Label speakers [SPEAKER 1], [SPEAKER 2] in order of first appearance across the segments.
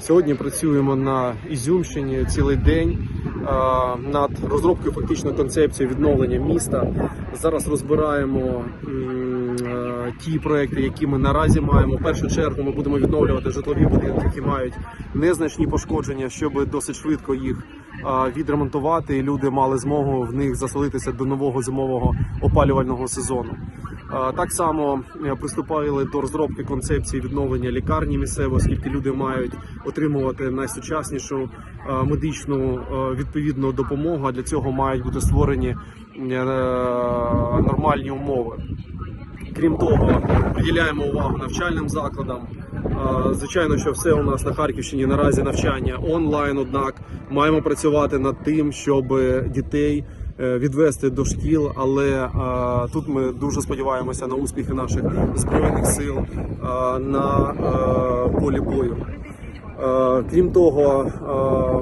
[SPEAKER 1] Сьогодні працюємо на Ізюмщині цілий день над розробкою фактично концепції відновлення міста. Зараз розбираємо ті проекти, які ми наразі маємо. В першу чергу ми будемо відновлювати житлові будинки, які мають незначні пошкодження, щоб досить швидко їх відремонтувати, і люди мали змогу в них заселитися до нового зимового опалювального сезону. Так само е, приступали до розробки концепції відновлення лікарні місцевої, оскільки люди мають отримувати найсучаснішу е, медичну е, відповідну допомогу. А для цього мають бути створені нормальні умови. Крім того, приділяємо увагу навчальним закладам. Звичайно, що все у нас на Харківщині наразі навчання онлайн. Однак маємо працювати над тим, щоб дітей відвести до шкіл. Але е, тут ми дуже сподіваємося на успіхи наших збройних сил е, на е, полі бою. Е, Крім того,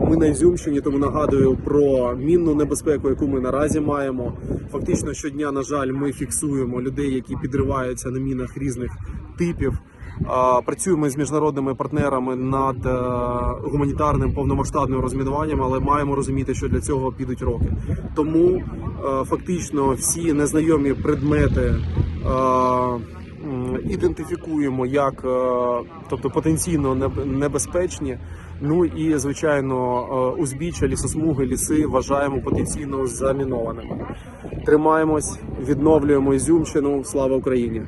[SPEAKER 1] е, ми на Ізюмщині, тому нагадую про мінну небезпеку, яку ми наразі маємо. Фактично щодня, на жаль, ми фіксуємо людей, які підриваються на мінах різних типів. Е, Працюємо з міжнародними партнерами над гуманітарним повномасштабним розмінуванням, але маємо розуміти, що для цього підуть роки. Тому фактично всі незнайомі предмети. Ідентифікуємо як е, тобто потенційно небезпечні. Ну і звичайно, е, узбіччя, лісосмуги, ліси вважаємо потенційно замінованими. Тримаємось, відновлюємо Ізюмщину. Слава Україні!